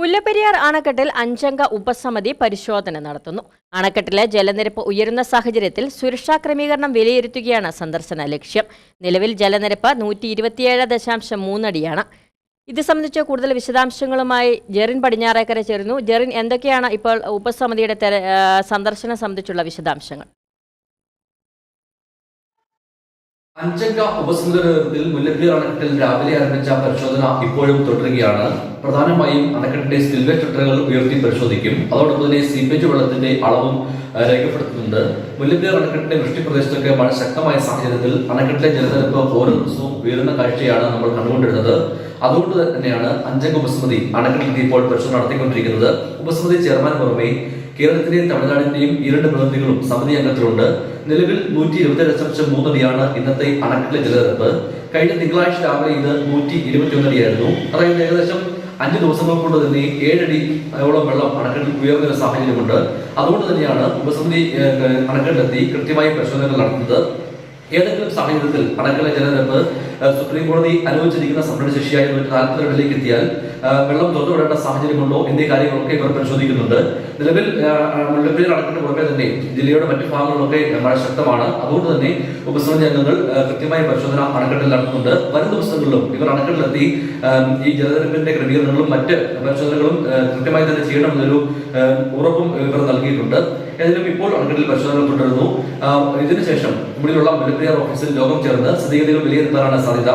മുല്ലപ്പെരിയാർ അണക്കെട്ടിൽ അഞ്ചംഗ ഉപസമിതി പരിശോധന നടത്തുന്നു. അണക്കെട്ടിലെ ജലനിരപ്പ് ഉയരുന്ന സാഹചര്യത്തിൽ സുരക്ഷാ ക്രമീകരണം വിലയിരുത്തുകയാണ് സന്ദർശന ലക്ഷ്യം. നിലവിൽ ജലനിരപ്പ് നൂറ്റി ഇരുപത്തിയേഴ് ദശാംശം മൂന്നടിയാണ് ഇത് സംബന്ധിച്ച് കൂടുതൽ വിശദാംശങ്ങളുമായി ജെറിൻ പടിഞ്ഞാറേക്കര ചേരുന്നു. ജെറിൻ എന്തൊക്കെയാണ് ഇപ്പോൾ ഉപസമിതിയുടെ സന്ദർശനം സംബന്ധിച്ചുള്ള വിശദാംശങ്ങൾ? അഞ്ചംഗ ഉപസമിതിയുടെ മുല്ലപ്പള്ളി അണക്കെട്ടിൽ രാവിലെ ആരംഭിച്ച പരിശോധന ഇപ്പോഴും തുടരുകയാണ്. പ്രധാനമായും അണക്കെട്ടിന്റെ സ്പിൽവേ ഷട്ടറുകൾ ഉയർത്തി പരിശോധിക്കും. അതോടൊപ്പം തന്നെ സീപ്പേജ് വെള്ളത്തിന്റെ അളവും രേഖപ്പെടുത്തുന്നുണ്ട്. മുല്ലപ്പള്ളി അണക്കെട്ടിന്റെ വൃഷ്ടി പ്രദേശത്തൊക്കെ മഴ ശക്തമായ സാഹചര്യത്തിൽ അണക്കെട്ടിലെ ജലനിരപ്പ് ഓരോ ദിവസവും ഉയരുന്ന കാഴ്ചയാണ് നമ്മൾ കണ്ടുകൊണ്ടിരുന്നത്. അതുകൊണ്ട് തന്നെയാണ് അഞ്ചംഗ ഉപസമിതി അണക്കെട്ടിൽ ഇപ്പോൾ പരിശോധന നടത്തിക്കൊണ്ടിരിക്കുന്നത്. ഉപസമിതി ചെയർമാൻ പുറമെ കേരളത്തിന്റെയും തമിഴ്നാടിന്റെയും ഇരണ്ട് രണ്ട് പ്രതിനിധികളും സമിതി അംഗത്തിലുണ്ട്. നിലവിൽ നൂറ്റി ഇരുപത്തി ദശാംശം മൂന്നടിയാണ് ഇന്നത്തെ അണക്കെട്ടിലെ ജലനിരപ്പ്. കഴിഞ്ഞ തിങ്കളാഴ്ച രാവിലെ ഇത് നൂറ്റി ഇരുപത്തി ഒന്നടിയായിരുന്നു അതായത് ഏകദേശം അഞ്ച് ദിവസങ്ങൾ കൊണ്ട് തന്നെ ഏഴടി ഓളം വെള്ളം അണക്കെട്ടിൽ ഉയർന്നൊരു സാഹചര്യമുണ്ട്. അതുകൊണ്ട് തന്നെയാണ് ഉപസമിതി അണക്കെട്ടിലെത്തി കൃത്യമായി പരിശോധനകൾ നടത്തുന്നത്. ഏതെങ്കിലും സാഹചര്യത്തിൽ അണക്കെട്ടിലെ ജലനിരപ്പ് സുപ്രീം കോടതി അനുവദിച്ചിരിക്കുന്ന സംഭരണ നൂറ്റി നാൽപ്പത് രണ്ടിലേക്ക് എത്തിയാൽ ഏഹ്, തുറന്നു വിടേണ്ട സാഹചര്യമുണ്ടോ? എന്നീ കാര്യങ്ങളൊക്കെ ഇവർ പരിശോധിക്കുന്നുണ്ട്. നിലവിൽ ഏഹ്, മുല്ലപ്പെരിയാർ അണക്കെട്ട് പുറമെ തന്നെ ജില്ലയുടെ മറ്റു ഭാഗങ്ങളിലൊക്കെ മഴ ശക്തമാണ്. അതുകൊണ്ട് തന്നെ ഉപസമിതി അംഗങ്ങൾ കൃത്യമായ പരിശോധന അണക്കെട്ടിൽ നടത്തുന്നുണ്ട്. വരും ദിവസങ്ങളിലും ഇവർ അണക്കെട്ടിലെത്തി ഈ ജലനിരപ്പിന്റെ ക്രമീകരണങ്ങളും മറ്റ് പരിശോധനകളും കൃത്യമായി തന്നെ ചെയ്യണമെന്നൊരു ഉറപ്പും ഇവർ നൽകിയിട്ടുണ്ട്. ഏതായാലും ഇപ്പോൾ അണക്കെട്ടിൽ പരിശോധന തുടരുന്നു. ഇതിനുശേഷം ഇവിടെയുള്ള മുല്ലപ്പെരിയാർ ഓഫീസിൽ യോഗം ചേർന്ന് സ്ഥിതിഗതികൾ വിലയിരുത്താനാണ് സാധ്യത.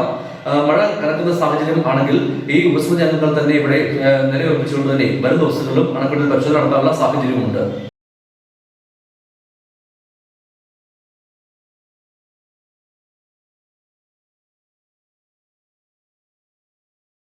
മഴ കനക്കുന്ന സാഹചര്യം ആണെങ്കിൽ ഈ ഉപസമിതി അംഗങ്ങൾ തന്നെ ഇവിടെ നിലയുറപ്പിച്ചുകൊണ്ട് തന്നെ വരും ദിവസങ്ങളിലും അണക്കെട്ടിൽ പരിശോധന നടത്താനുള്ള സാഹചര്യമുണ്ട്.